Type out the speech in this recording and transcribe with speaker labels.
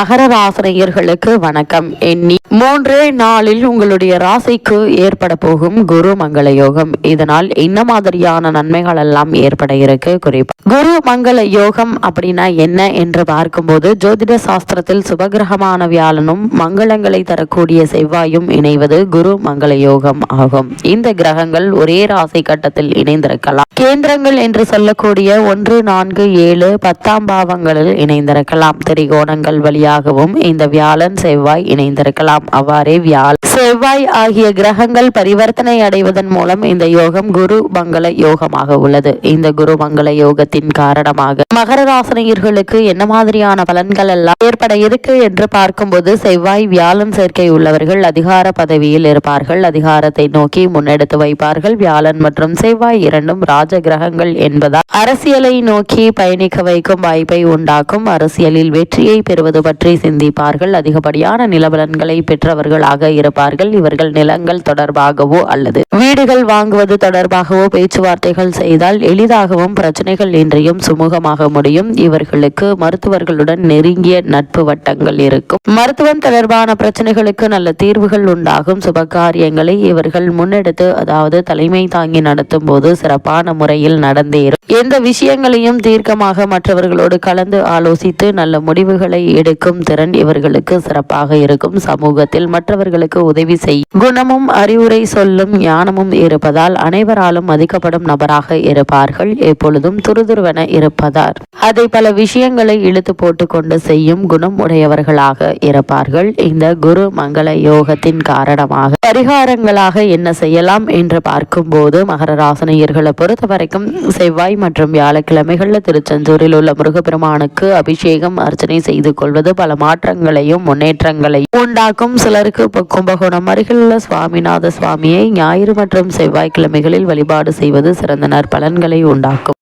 Speaker 1: மகர ராசினியர்களுக்கு வணக்கம். எண்ணி மூன்று நாளில் உங்களுடைய ராசிக்கு ஏற்பட போகும் குரு மங்கள யோகம் இதனால் என்ன மாதிரியான நன்மைகள் எல்லாம் ஏற்பட இருக்கு? குறிப்பா குரு மங்கள யோகம் அப்படின்னா என்ன என்று பார்க்கும்போது ஜோதிட சாஸ்திரத்தில் சுபகிரகமான வியாழனும் மங்களங்களை தரக்கூடிய செவ்வாயும் இணைவது குரு மங்கள யோகம் ஆகும். இந்த கிரகங்கள் ஒரே ராசி கட்டத்தில் இணைந்திருக்கலாம். கேந்திரங்கள் என்று சொல்லக்கூடிய ஒன்று நான்கு ஏழு பத்தாம் பாவங்களில் இணைந்திருக்கலாம். திரிகோணங்கள் வழியாகவும் இந்த வியாழன் செவ்வாய் இணைந்திருக்கலாம். அவ்வாறே வியாழ் செவ்வாய் ஆகிய கிரகங்கள் பரிவர்த்தனை அடைவதன் மூலம் இந்த யோகம் குரு மங்கள யோகமாக உள்ளது. இந்த குரு மங்கள யோகத்தின் காரணமாக மகர ராசனியர்களுக்கு என்ன மாதிரியான பலன்கள் எல்லாம் ஏற்பட இருக்கு என்று பார்க்கும்போது செவ்வாய் வியாழன் சேர்க்கை உள்ளவர்கள் அதிகார பதவியில் இருப்பார்கள். அதிகாரத்தை நோக்கி முன்னெடுத்து வைப்பார்கள். வியாழன் மற்றும் செவ்வாய் இரண்டும் ராஜ கிரகங்கள் என்பதால் அரசியலை நோக்கி பயணிக்க வைக்கும் வாய்ப்பை உண்டாக்கும். அரசியலில் வெற்றியை பெறுவது பற்றி சிந்திப்பார்கள். அதிகப்படியான நிலபலன்களை பெற்றவர்களாக இருப்பார்கள் இவர்கள் நிலங்கள் தொடர்பாகவோ அல்லது வீடுகள் வாங்குவது தொடர்பாகவோ பேச்சுவார்த்தைகள் செய்தால் எளிதாகவும் பிரச்சனைகள் இன்றியும் சுமூகமாக முடியும். இவர்களுக்கு மருத்துவர்களுடன் நெருங்கிய நட்பு வட்டங்கள் இருக்கும். மருத்துவம் தொடர்பான பிரச்சனைகளுக்கு நல்ல தீர்வுகள் உண்டாகும். சுபகாரியங்களை இவர்கள் முன்னெடுத்து அதாவது தலைமை தாங்கி நடத்தும் போது சிறப்பான முறையில் நடந்தேறும். எந்த விஷயங்களையும் தீர்க்கமாக மற்றவர்களோடு கலந்து ஆலோசித்து நல்ல முடிவுகளை எடுக்கும் திறன் இவர்களுக்கு சிறப்பாக இருக்கும். சமூகத்தில் மற்றவர்களுக்கு உதவி செய்யும் குணமும் அறிவுரை சொல்லும் ஞானமும் இருப்பதால் அனைவராலும் மதிக்கப்படும் நபராக இருப்பார்கள். எப்பொழுதும் துருதுருவென இருப்பதார். அதை பல விஷயங்களை இழுத்து போட்டுக்கொண்டு செய்யும் குணம் உடையவர்களாக இருப்பார்கள். இந்த குரு மங்கள யோகத்தின் காரணமாக. பரிகாரங்களாக என்ன செய்யலாம் என்று பார்க்கும்போது மகர ராசனையர்களை பொறுத்த வரைக்கும் செவ்வாய் மற்றும் வியாழக்கிழமைகளில் திருச்செந்தூரில் உள்ள முருகப்பெருமானுக்கு அபிஷேகம் அர்ச்சனை செய்து கொள்வது பல மாற்றங்களையும் முன்னேற்றங்களையும் உண்டாக்கும். சிலருக்கு இப்ப கும்பகோணம் அருகிலுள்ள சுவாமிநாத சுவாமியை ஞாயிறு மற்றும் செவ்வாய்க்கிழமைகளில் வழிபாடு செய்வது சிறந்த நற்பலன்களை உண்டாக்கும்.